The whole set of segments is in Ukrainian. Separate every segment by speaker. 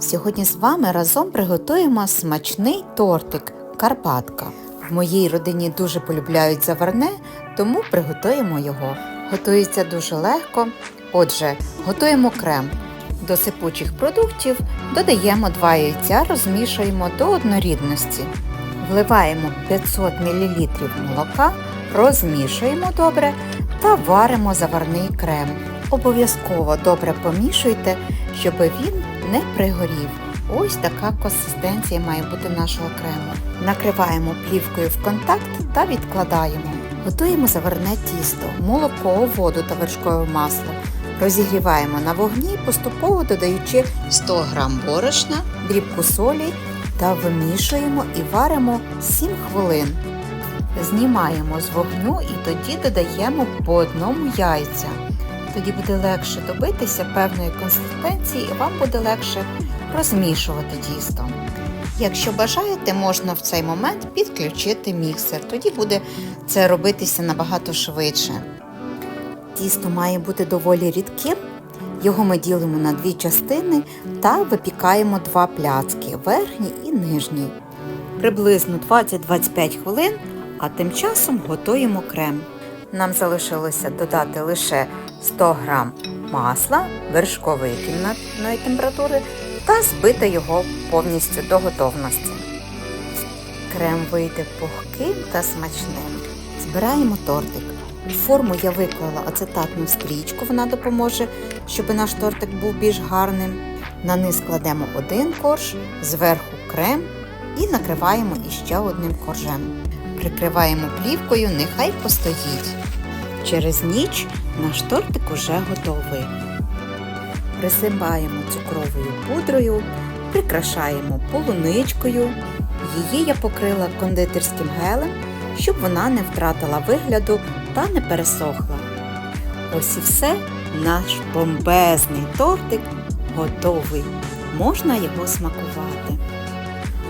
Speaker 1: Сьогодні з вами разом приготуємо смачний тортик Карпатка. В моїй родині дуже полюбляють заварне, тому приготуємо його. Готується дуже легко. Отже, готуємо крем. До сипучих продуктів додаємо 2 яйця, розмішуємо до однорідності. Вливаємо 500 мл молока, розмішуємо добре та варимо заварний крем. Обов'язково добре помішуйте, щоб він не пригорів. Ось така консистенція має бути нашого крему. Накриваємо плівкою в контакт та відкладаємо. Готуємо заварне тісто, молоко, воду та вершкове масло. Розігріваємо на вогні, поступово додаючи 100 г борошна, дрібку солі та вимішуємо і варимо 7 хвилин. Знімаємо з вогню і тоді додаємо по одному яйця. Тоді буде легше добитися певної консистенції і вам буде легше розмішувати тісто. Якщо бажаєте, можна в цей момент підключити міксер, тоді буде це робитися набагато швидше. Тісто має бути доволі рідким. Його ми ділимо на дві частини та випікаємо два пляцки верхній і нижній. Приблизно 20-25 хвилин, а тим часом готуємо крем. Нам залишилося додати лише 100 г масла вершкової кімнатної температури та збити його повністю до готовності. Крем вийде пухким та смачним. Збираємо тортик. У форму я виклала ацетатну стрічку, вона допоможе, щоб наш тортик був більш гарним. На низ кладемо один корж, зверху крем і накриваємо іще одним коржем. Прикриваємо плівкою, нехай постоїть. Через ніч наш тортик уже готовий. Присипаємо цукровою пудрою, прикрашаємо полуничкою. Її я покрила кондитерським гелем, щоб вона не втратила вигляду та не пересохла. Ось і все, наш бомбезний тортик готовий. Можна його смакувати.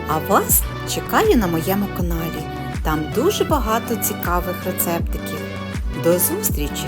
Speaker 1: А вас чекаю на моєму каналі. Там дуже багато цікавих рецептиків. До зустрічі!